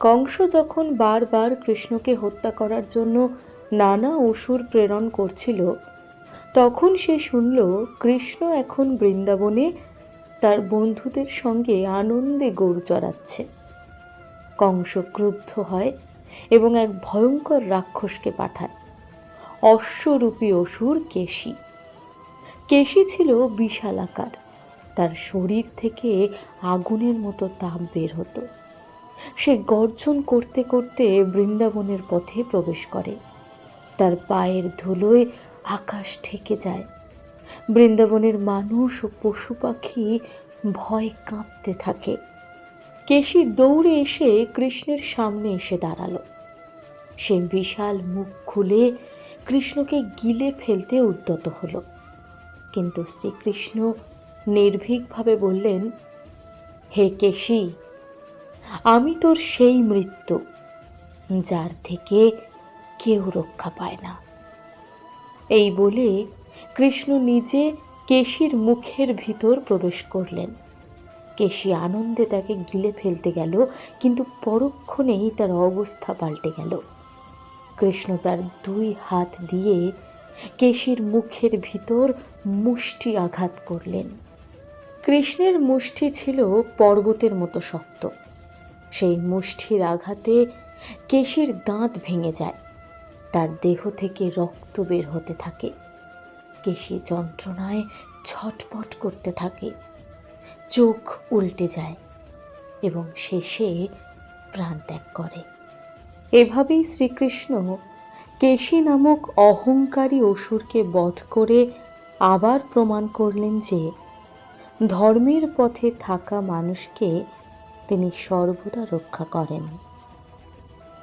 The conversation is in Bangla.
কংস যখন বারবার কৃষ্ণকে হত্যা করার জন্য নানা অসুর প্রেরণ করছিল, তখন সে শুনল কৃষ্ণ এখন বৃন্দাবনে তার বন্ধুদের সঙ্গে আনন্দে গরু চড়াচ্ছে। কংস ক্রুদ্ধ হয় এবং এক ভয়ঙ্কর রাক্ষসকে পাঠায়। অশ্বরূপী অসুর কেশী। কেশী ছিল বিশাল আকার তার শরীর থেকে আগুনের মতো তাপ বের হতো। সে গর্জন করতে করতে বৃন্দাবনের পথে প্রবেশ করে। তার পায়ের ধুলোয় আকাশ ঠেকে যায়। বৃন্দাবনের মানুষ ও পশু পাখি ভয় কাঁপতে থাকে। কেশী দৌড়ে এসে কৃষ্ণের সামনে এসে দাঁড়াল। সে বিশাল মুখ খুলে কৃষ্ণকে গিলে ফেলতে উদ্যত হল। কিন্তু শ্রীকৃষ্ণ নির্ভীকভাবে বললেন, হে কেশী আমি তোর সেই মৃত্যু, যার থেকে কেউ রক্ষা পায় না। এই বলে কৃষ্ণ নিজে কেশির মুখের ভিতর প্রবেশ করলেন। কেশী আনন্দে তাকে গিলে ফেলতে গেল, কিন্তু পরক্ষণেই তার অবস্থা পাল্টে গেল। কৃষ্ণ তার দুই হাত দিয়ে কেশির মুখের ভিতর মুষ্টি আঘাত করলেন। কৃষ্ণের মুষ্টি ছিল পর্বতের মতো শক্ত। সেই মুষ্টির আঘাতে কেশীর দাঁত ভেঙে যায়। তার দেহ থেকে রক্ত বের হতে থাকে। কেশি যন্ত্রণায় ছটপট করতে থাকে। চোখ উল্টে যায় এবং শেষে প্রাণ ত্যাগ করে। এভাবেই শ্রীকৃষ্ণ কেশী নামক অহংকারী অসুরকে বধ করে আবার প্রমাণ করলেন যে ধর্মের পথে থাকা মানুষকে তিনি সর্বদা রক্ষা করেন।